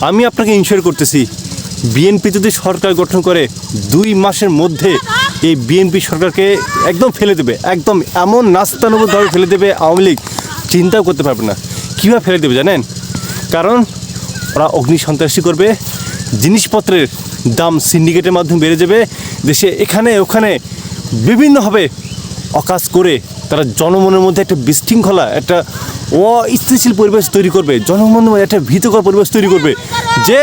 আমি আপনাকে ইনশিওর করতেছি। বিএনপি যদি সরকার গঠন করে, দুই মাসের মধ্যে এই বিএনপি সরকারকে একদম ফেলে দেবে, একদম এমন নাস্তানুবোধভাবে ফেলে দেবে, আওয়ামী লীগ চিন্তাও করতে পারবে না। কীভাবে ফেলে দেবে জানেন? কারণ ওরা অগ্নি সন্ত্রাসী করবে, জিনিসপত্রের দাম সিন্ডিকেটের মাধ্যমে বেড়ে যাবে, দেশে এখানে ওখানে বিভিন্নভাবে অকাজ করে তারা জনমনের মধ্যে একটা বিশৃঙ্খলা, একটা অস্থিতিশীল পরিবেশ তৈরি করবে মধ্যে একটা ভীতকর পরিবেশ তৈরি করবে যে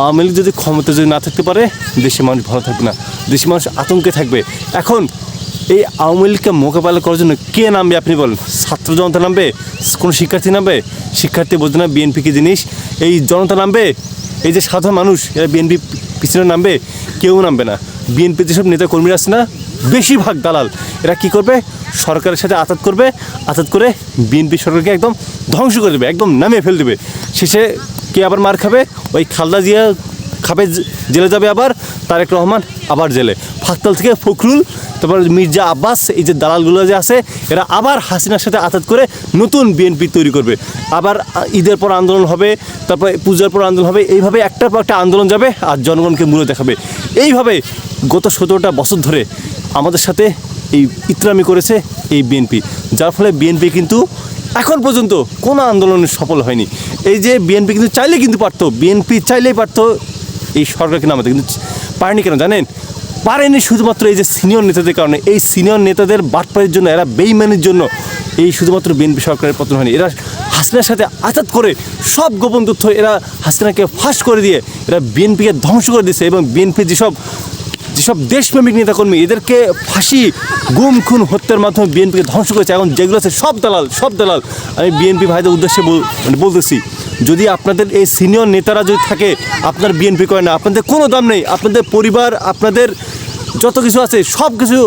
আওয়ামী লীগ যদি ক্ষমতা যদি না থাকতে পারে, দেশের মানুষ ভালো থাকবে না, দেশের মানুষ আতঙ্কে থাকবে। এখন এই আওয়ামী লীগকে মোকাবেলা করার জন্য কে নামবে আপনি বলেন? ছাত্র জনতা নামবে? কোনো শিক্ষার্থী নামবে? শিক্ষার্থী বোঝে না বিএনপি কি জিনিস? এই জনতা নামবে? এই যে সাধারণ মানুষ, এরা বিএনপি পিছনে নামবে? কেউ নামবে না। বিএনপি যেসব নেতা কর্মীরা আছে না বেশিরভাগ দালাল। এরা কি করবে? সরকারের সাথে আতাত করবে, আতাত করে বিএনপি সরকারকে একদম ধ্বংস করে দেবে, একদম নামিয়ে ফেল দেবে। শেষে কে আবার মার খাবে? ওই খালদা জিয়া খাবে জেলে যাবে আবার, তারেক রহমান আবার জেলে। ফাকতাল থেকে ফখরুল, তারপর মির্জা আব্বাস, এই যে দালালগুলো যে আছে, এরা আবার হাসিনার সাথে আতাত করে নতুন বিএনপি তৈরি করবে। আবার ঈদের পর আন্দোলন হবে, তারপর পূজার পর আন্দোলন হবে, এইভাবে একটার পর একটা আন্দোলন যাবে আর জনগণকে মূল্য দেখাবে। এইভাবে গত সতেরোটা বছর ধরে আমাদের সাথে এই ইতরামি করেছে এই বিএনপি। যার ফলে বিএনপি কিন্তু এখন পর্যন্ত কোনো আন্দোলনে সফল হয়নি। এই যে বিএনপি কিন্তু চাইলে কিন্তু পারতো, বিএনপি চাইলেই পারতো এই সরকারকে নামাতে। কিন্তু পারেনি কেন জানেন? পারেনি শুধুমাত্র এই যে সিনিয়র নেতাদের কারণে। এই সিনিয়র নেতাদের বাটপাড়ির জন্য, এরা বেইমানির জন্য এই শুধুমাত্র বিএনপি সরকারের পতন হয়নি। এরা হাসিনার সাথে আঘাত করে সব গোপন তথ্য এরা হাসিনাকে ফাঁস করে দিয়ে এরা বিএনপিকে ধ্বংস করে দিয়েছে এবং বিএনপি যেসব যেসব দেশপ্রেমিক নেতাকর্মী, এদেরকে ফাঁসি, গুম, খুন, হত্যার মাধ্যমে বিএনপিকে ধ্বংস করেছে, এখন যেগুলো আছে সব দালাল সব দালাল। আমি বিএনপি ভাইদের উদ্দেশ্যে মানে বলতেছি, যদি আপনাদের এই সিনিয়র নেতারা যদি থাকে, আপনার বিএনপি করে না, আপনাদের কোনো দাম নেই, আপনাদের পরিবার, আপনাদের যত কিছু আছে, সব কিছু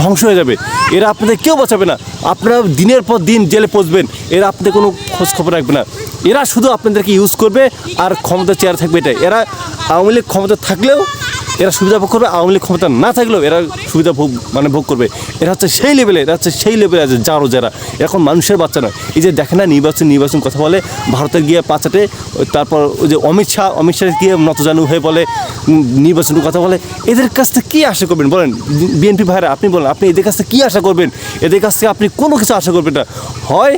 ধ্বংস হয়ে যাবে। এরা আপনাদের কেউ বাঁচাবে না। আপনারা দিনের পর দিন জেলে পচবেন, এরা আপনাদের কোনো খোঁজ খবর রাখবে না। এরা শুধু আপনাদেরকে ইউজ করবে, আর ক্ষমতা চেয়ার থাকবে এটাই। এরা আওয়ামী লীগ ক্ষমতা থাকলেও এরা সুবিধা ভোগ করবে, আওয়ামী লীগ ক্ষমতা না থাকলেও এরা সুবিধা ভোগ মানে ভোগ করবে। এরা হচ্ছে সেই লেভেলে এরা হচ্ছে সেই লেভেলে আছে যারও যারা। এখন মানুষের বাচ্চা নয়। এই যে দেখে না, নির্বাচন নির্বাচন কথা বলে, ভারতে গিয়ে পাচাটে, তারপর ওই যে অমিত শাহ অমিত শাহ গিয়ে নতজানু হয়ে বলে নির্বাচনের কথা বলে। এদের কাছ থেকে কী আশা করবেন বলেন? বিএনপি ভাইরা, আপনি বলেন, আপনি এদের কাছ থেকে কী আশা করবেন? এদের কাছ থেকে আপনি কোনো কিছু আশা করবেন না। হয়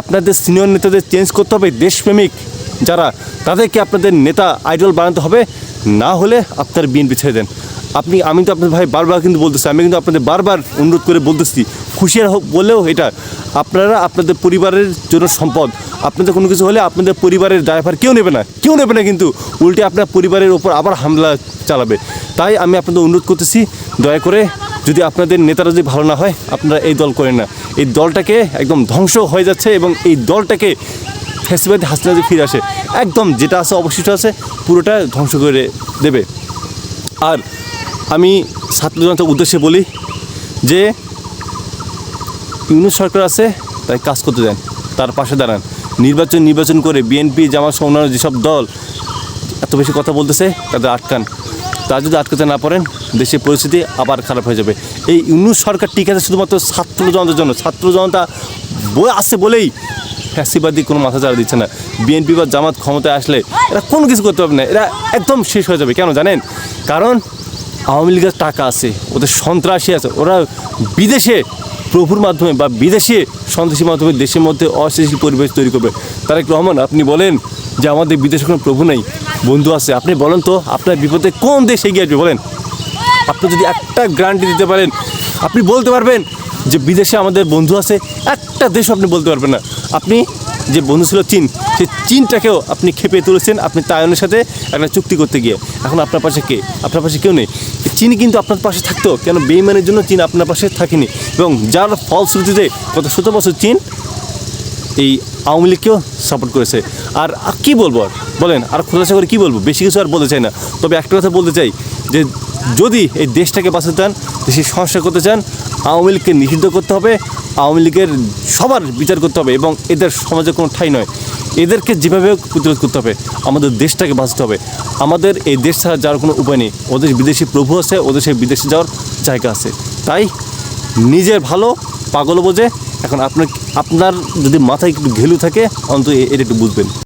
আপনাদের সিনিয়র নেতাদের চেঞ্জ করতে হবে দেশপ্রেমিক যারা, তাদেরকে আপনাদের নেতা আইডল বানাতে হবে। না হলে আপনার বিএনপি ছেড়ে দেন। আপনি, আমি তো আপনাদের ভাই বারবার কিন্তু বলতেছি, আমি কিন্তু আপনাদের বারবার অনুরোধ করে বলতেছি, খুশিয়ার হোক বলেও এটা। আপনারা আপনাদের পরিবারের জন্য সম্পদ। আপনাদের কোনো কিছু হলে আপনাদের পরিবারের ড্রাইভার কেউ নেবে না, কেউ নেবে না কিন্তু উল্টে আপনার পরিবারের ওপর আবার হামলা চালাবে। তাই আমি আপনাদের অনুরোধ করতেছি, দয়া করে যদি আপনাদের নেতারা যদি ভালো না হয়, আপনারা এই দল করেন না। এই দলটাকে একদম ধ্বংস হয়ে যাচ্ছে এবং এই দলটাকে ফেসিবাদী হাসিনা যদি ফিরে আসে, একদম যেটা আছে, অবশিষ্ট আছে, পুরোটা ধ্বংস করে দেবে। আর আমি ছাত্র জনতার উদ্দেশ্যে বলি যে, ইউনুস সরকার আছে, তাই কাজ করতে দেন, তার পাশে দাঁড়ান। নির্বাচন নির্বাচন করে বিএনপি, জামাত সহ অন্যান্য যেসব দল এত বেশি কথা বলতেছে, তাদের আটকান। তা যদি আটকাতে না পারেন, দেশের পরিস্থিতি আবার খারাপ হয়ে যাবে। এই ইউনুস সরকার ঠিক আছে, শুধুমাত্র ছাত্র জনতার জন্য। ছাত্র জনতা বই আসছে বলেই ফ্যাসিবাদী কোনো মাথা চাড়া দিচ্ছে না। বিএনপি বা জামাত ক্ষমতায় আসলে এরা কোনো কিছু করতে পারবে না। এরা একদম শেষ হয়ে যাবে। কেন জানেন? কারণ আওয়ামী লীগের টাকা আছে, ওদের সন্ত্রাসী আছে। ওরা বিদেশে প্রভুর মাধ্যমে বা বিদেশে সন্ত্রাসীর মাধ্যমে দেশের মধ্যে অস্থিতিশীল পরিবেশ তৈরি করবে। তারেক রহমান, আপনি বলেন যে আমাদের বিদেশে কোনো প্রভু নেই, বন্ধু আছে। আপনি বলেন তো, আপনার বিপদে কোন দেশ এগিয়ে আসবে বলেন? আপনি যদি একটা গ্যারান্টি দিতে পারেন, আপনি বলতে পারবেন যে বিদেশে আমাদের বন্ধু আছে, একটা দেশ আপনি বলতে পারবেন না। আপনি যে বন্ধু ছিল চীন, সেই চীনটাকেও আপনি খেপে তুলেছেন, আপনি তাইওয়ানের সাথে একটা চুক্তি করতে গিয়ে। এখন আপনার পাশে কে? আপনার পাশে কেউ নেই। চীন কিন্তু আপনার পাশে থাকতো, কেন বেইমানের জন্য চীন আপনার পাশে থাকেনি? এবং যার ফলশ্রুতিতে গত শত বছর চীন এই আওয়ামী লীগকেও সাপোর্ট করেছে। আর কি বলব আর? বলেন, আর খোলাসা করে কি বলব? বেশি কিছু আর বলতে চাই না। তবে একটা কথা বলতে চাই, যে যদি এই দেশটাকে বাঁচাতে চান, দেশের সংস্কার করতে চান, আওয়ামী লীগকে নিষিদ্ধ করতে হবে আওয়ামী লীগের সবার বিচার করতে হবে এবং এদের সমাজে কোনো ঠাই নয়। এদেরকে যেভাবে প্রতিরোধ করতে হবে, আমাদের দেশটাকে বাঁচতে হবে। আমাদের এই দেশ ছাড়া যাওয়ার কোনো উপায় নেই। ওদের বিদেশি প্রভু আছে, ওদের সেই বিদেশে যাওয়ার জায়গা আছে। তাই নিজের ভালো পাগল বোঝে। এখন আপনার আপনার যদি মাথায় একটু ঘেলু থাকে, অন্তত এটা একটু বুঝবেন।